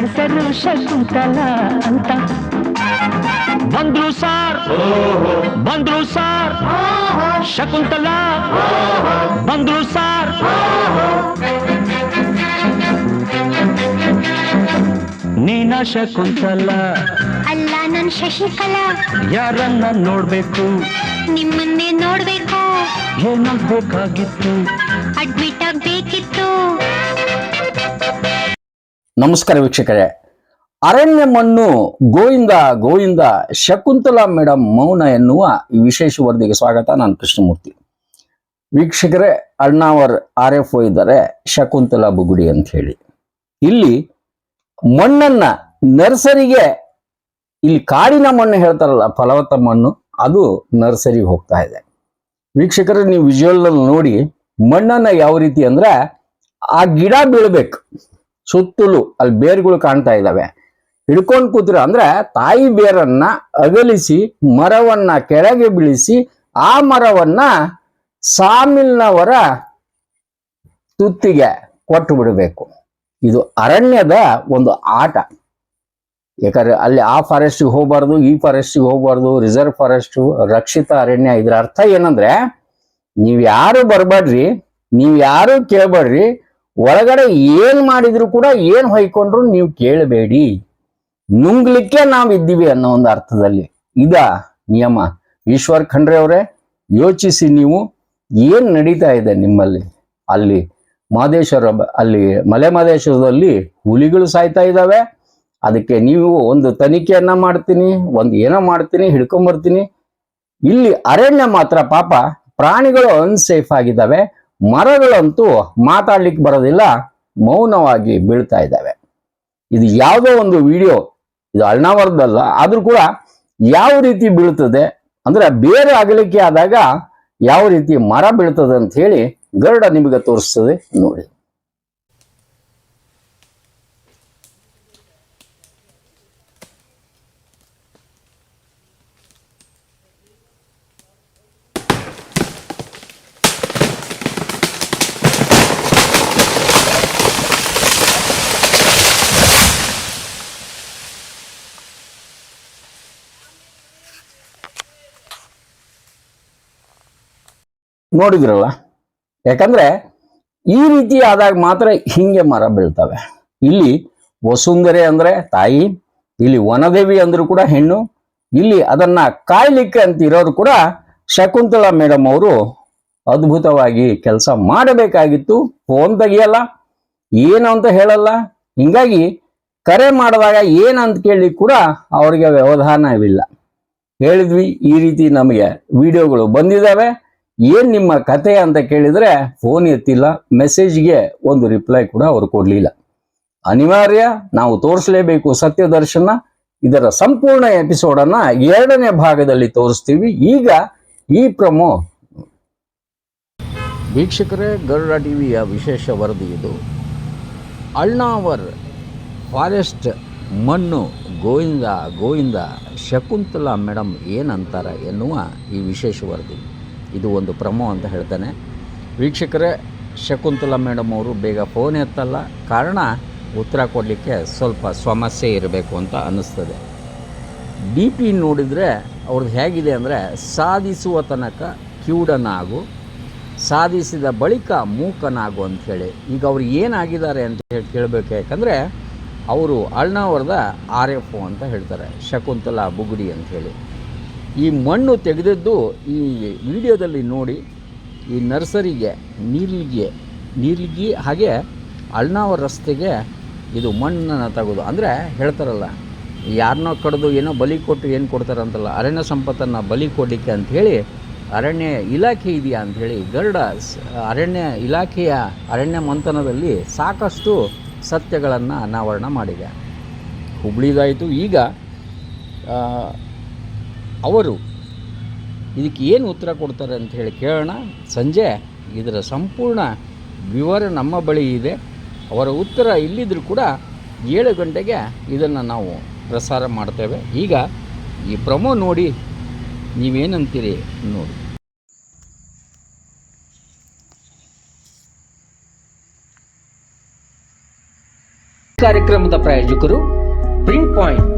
ಹೆಸರು ಶಕುಂತಲ ಅಂತ. ಬಂದ್ರು ಸಾರ್. ಬಂದ್ರು ಸಾರ್. ಶಕುಂತಲ. ಬಂದ್ರು ಸಾರ್. ನೀನ ಶಕುಂತಲ. ಅಲ್ಲ ನನ್ ಶಶಿಕಲಾ. ಯಾರನ್ನ ನೋಡ್ಬೇಕು? ನಿಮ್ಮನ್ನೇ ನೋಡ್ಬೇಕು. ಏನಾಗ್ಬೇಕಾಗಿತ್ತು ಅಡ್ಮಿಟ್ ಆಗ್ಬೇಕಿತ್ತು. ನಮಸ್ಕಾರ ವೀಕ್ಷಕರೇ. ಅರಣ್ಯ ಮಣ್ಣು ಗೋವಿಂದ ಗೋವಿಂದ ಶಕುಂತಲಾ ಮೇಡಮ್ ಮೌನ ಎನ್ನುವ ವಿಶೇಷ ವರದಿಗೆ ಸ್ವಾಗತ. ನಾನು ಕೃಷ್ಣಮೂರ್ತಿ. ವೀಕ್ಷಕರೇ ಅಣ್ಣಾವರ್ ಆರ್ ಎಫ್ ಒ ಇದ್ದಾರೆ, ಶಕುಂತಲಾ ಬುಗುಡಿ ಅಂತ ಹೇಳಿ ಇಲ್ಲಿ ಮಣ್ಣನ್ನ ನರ್ಸರಿಗೆ, ಇಲ್ಲಿ ಕಾಡಿನ ಮಣ್ಣು ಹೇಳ್ತಾರಲ್ಲ, ಫಲವತ್ತ ಮಣ್ಣು, ಅದು ನರ್ಸರಿಗೆ ಹೋಗ್ತಾ ಇದೆ. ವೀಕ್ಷಕರೇ, ನೀವು ವಿಜುವಲ್ ನೋಡಿ ಮಣ್ಣನ್ನ ಯಾವ ರೀತಿ ಅಂದ್ರೆ ಆ ಗಿಡ ಬೀಳ್ಬೇಕು. ಸುತ್ತಲೂ ಅಲ್ಲಿ ಬೇರ್ಗಳು ಕಾಣ್ತಾ ಇದ್ದಾವೆ. ಹಿಡ್ಕೊಂಡು ಕೂತಿರ ಅಂದ್ರೆ ತಾಯಿ ಬೇರನ್ನ ಅಗಲಿಸಿ ಮರವನ್ನ ಕೆಳಗೆ ಬೀಳಿಸಿ ಆ ಮರವನ್ನ ಸಾಮಿಲ್ನವರ ತುತ್ತಿಗೆ ಕೊಟ್ಟು ಬಿಡಬೇಕು. ಇದು ಅರಣ್ಯದ ಒಂದು ಆಟ. ಯಾಕಂದ್ರೆ ಅಲ್ಲಿ ಆ ಫಾರೆಸ್ಟಿಗೆ ಹೋಗ್ಬಾರ್ದು, ಈ ಫಾರೆಸ್ಟಿಗೆ ಹೋಗ್ಬಾರ್ದು ರಿಸರ್ವ್ ಫಾರೆಸ್ಟ್ ರಕ್ಷಿತ ಅರಣ್ಯ ಇದರ ಅರ್ಥ ಏನಂದ್ರೆ, ನೀವು ಯಾರು ಬರ್ಬೇಡ್ರಿ, ನೀವು ಯಾರು ಕೇಳ್ಬೇಡ್ರಿ ಒಳಗಡೆ ಏನ್ ಮಾಡಿದ್ರು ಕೂಡ ಏನ್ ಹೊಯ್ಕೊಂಡ್ರು ನೀವು ಕೇಳಬೇಡಿ. ನುಂಗ್ಲಿಕ್ಕೆ ನಾವ್ ಇದ್ದೀವಿ ಅನ್ನೋ ಒಂದು ಅರ್ಥದಲ್ಲಿ. ಇದ ನಿಯಮ. ಈಶ್ವರ್ ಖಂಡ್ರೆ ಅವರೇ, ಯೋಚಿಸಿ ನೀವು ಏನ್ ನಡೀತಾ ಇದೆ ನಿಮ್ಮಲ್ಲಿ? ಅಲ್ಲಿ ಮಹದೇಶ್ವರ ಬ- ಅಲ್ಲಿ ಮಲೆ ಮಹದೇಶ್ವರದಲ್ಲಿ ಹುಲಿಗಳು ಸಾಯ್ತಾ ಇದ್ದಾವೆ ಅದಕ್ಕೆ ನೀವು ಒಂದು ತನಿಖೆಯನ್ನ ಮಾಡ್ತೀನಿ, ಒಂದು ಏನೋ ಮಾಡ್ತೀನಿ, ಹಿಡ್ಕೊಂಬರ್ತೀನಿ. ಇಲ್ಲಿ ಅರಣ್ಯ ಮಾತ್ರ ಪಾಪ, ಪ್ರಾಣಿಗಳು ಅನ್ಸೇಫ್ ಆಗಿದ್ದಾವೆ ಮರಗಳಂತೂ ಮಾತಾಡ್ಲಿಕ್ಕೆ ಬರೋದಿಲ್ಲ, ಮೌನವಾಗಿ ಬೀಳ್ತಾ ಇದ್ದಾವೆ. ಇದು ಯಾವುದೋ ಒಂದು ವಿಡಿಯೋ, ಇದು ಅಳ್ನಾವರದಲ್ಲ ಆದರೂ ಕೂಡ ಯಾವ ರೀತಿ ಬೀಳ್ತದೆ ಅಂದ್ರೆ ಬೇರೆ ಅಗಲಿಕೆ ಆದಾಗ ಯಾವ ರೀತಿ ಮರ ಬೀಳ್ತದೆ ಅಂತ ಹೇಳಿ ಗರುಡ ನಿಮಗೆ ತೋರಿಸ್ತದೆ ನೋಡಿ. ನೋಡಿದ್ರಲ್ಲ? ಯಾಕಂದ್ರೆ ಈ ರೀತಿ ಆದಾಗ ಮಾತ್ರ ಹಿಂಗೆ ಮರ ಬೀಳ್ತವೆ. ಇಲ್ಲಿ ವಸುಂಧರೆ ಅಂದ್ರೆ ತಾಯಿ, ಇಲ್ಲಿ ವನದೇವಿ ಅಂದ್ರೂ ಕೂಡ ಹೆಣ್ಣು, ಇಲ್ಲಿ ಅದನ್ನ ಕಾಯ್ಲಿಕ್ಕೆ ಅಂತ ಇರೋರು ಕೂಡ ಶಕುಂತಲಾ ಮೇಡಮ್ ಅವರು ಅದ್ಭುತವಾಗಿ ಕೆಲಸ ಮಾಡಬೇಕಾಗಿತ್ತು. ಫೋನ್ ತೆಗಿಯಲ್ಲ, ಏನು ಅಂತ ಹೇಳಲ್ಲ. ಹಿಂಗಾಗಿ ಕರೆ ಮಾಡಿದಾಗ ಏನಂತ ಕೇಳಿ ಕೂಡ ಅವರಿಗೆ ವ್ಯವಧಾನವಿಲ್ಲ. ಹೇಳಿದ್ವಿ, ಈ ರೀತಿ ನಮಗೆ ವಿಡಿಯೋಗಳು ಬಂದಿದ್ದಾವೆ. ಏನ್ ನಿಮ್ಮ ಕತೆ ಅಂತ ಕೇಳಿದ್ರೆ ಫೋನ್ ಎತ್ತಿಲ್ಲ ಮೆಸೇಜ್ಗೆ ಒಂದು ರಿಪ್ಲೈ ಕೂಡ ಅವರು ಕೊಡ್ಲಿಲ್ಲ. ಅನಿವಾರ್ಯ, ನಾವು ತೋರಿಸಲೇಬೇಕು ಸತ್ಯ ದರ್ಶನ ಇದರ ಸಂಪೂರ್ಣ ಎಪಿಸೋಡ್ ಎರಡನೇ ಭಾಗದಲ್ಲಿ ತೋರಿಸ್ತೀವಿ. ಈಗ ಈ ಪ್ರಮೋ ವೀಕ್ಷಕರೇ, ಗರುಡ ಟಿವಿಯ ವಿಶೇಷ ವರದಿ ಇದು. ಅಳ್ನಾವರ್ ಫಾರೆಸ್ಟ್ ಮಣ್ಣು ಗೋವಿಂದ ಗೋವಿಂದ ಶಕುಂತಲಾ ಮೇಡಮ್ ಏನಂತಾರೆ ಎನ್ನುವ ಈ ವಿಶೇಷ ವರದಿ. ಇದು ಒಂದು ಪ್ರಮೋ ಅಂತ ಹೇಳ್ತಾನೆ. ವೀಕ್ಷಕರೇ, ಶಕುಂತಲಾ ಮೇಡಮ್ ಅವರು ಬೇಗ ಫೋನ್ ಎತ್ತಲ್ಲ. ಕಾರಣ, ಉತ್ತರ ಕೊಡಲಿಕ್ಕೆ ಸ್ವಲ್ಪ ಸಮಸ್ಯೆ ಇರಬೇಕು ಅಂತ ಅನ್ನಿಸ್ತದೆ. ಬಿ ಪಿ ನೋಡಿದರೆ ಅವ್ರದ್ದು ಹೇಗಿದೆ ಅಂದರೆ, ಸಾಧಿಸುವ ತನಕ ಕ್ಯೂಡನಾಗು, ಸಾಧಿಸಿದ ಬಳಿಕ ಮೂಕನಾಗು ಅಂಥೇಳಿ ಈಗ ಅವ್ರು ಏನಾಗಿದ್ದಾರೆ ಅಂತ ಹೇಳಿ ಕೇಳಬೇಕು. ಯಾಕಂದರೆ, ಅವರು ಅಳ್ನಾವರದ ಆರ್ ಎಫ್ ಓ ಅಂತ ಹೇಳ್ತಾರೆ, ಶಕುಂತಲಾ ಬುಗುಡಿ ಅಂಥೇಳಿ ಈ ಮಣ್ಣು ತೆಗೆದದ್ದು ಈ ವಿಡಿಯೋದಲ್ಲಿ ನೋಡಿ, ಈ ನರ್ಸರಿಗೆ, ನೀರ್ಲಿಗೆ, ನೀರ್ಲಿಗಿ ಹಾಗೆ ಅಳ್ನಾವ ರಸ್ತೆಗೆ ಇದು ಮಣ್ಣನ್ನು ತೆಗೆದು. ಅಂದರೆ ಹೇಳ್ತಾರಲ್ಲ ಯಾರನ್ನೋ ಕಡ್ದು ಏನೋ ಬಲಿ ಕೊಟ್ಟು ಏನು ಕೊಡ್ತಾರಂತಲ್ಲ, ಅರಣ್ಯ ಸಂಪತ್ತನ್ನು ಬಲಿ ಕೊಡಲಿಕ್ಕೆ ಅಂಥೇಳಿ ಅರಣ್ಯ ಇಲಾಖೆ ಇದೆಯಾ ಅಂಥೇಳಿ ಗರುಡ ಅರಣ್ಯ ಇಲಾಖೆಯ ಅರಣ್ಯ ಮಂಥನದಲ್ಲಿ ಸಾಕಷ್ಟು ಸತ್ಯಗಳನ್ನು ಅನಾವರಣ ಮಾಡಿದೆ. ಹುಬ್ಳಿದಾಯಿತು ಈಗ ಅವರು ಇದಕ್ಕೆ ಏನು ಉತ್ತರ ಕೊಡ್ತಾರೆ ಅಂತ ಹೇಳಿ ಕೇಳೋಣ. ಸಂಜೆ ಇದರ ಸಂಪೂರ್ಣ ವಿವರ ನಮ್ಮ ಬಳಿ ಇದೆ. ಅವರ ಉತ್ತರ ಇಲ್ಲಿದ್ದರೂ ಕೂಡ ಏಳು ಗಂಟೆಗೆ ಇದನ್ನು ನಾವು ಪ್ರಸಾರ ಮಾಡ್ತೇವೆ. ಈಗ ಈ ಪ್ರಮೋ ನೋಡಿ ನೀವೇನಂತೀರಿ ನೋಡಿ. ಕಾರ್ಯಕ್ರಮದ ಪ್ರಾಯೋಜಕರು ಪ್ರಿಂಟ್ ಪಾಯಿಂಟ್.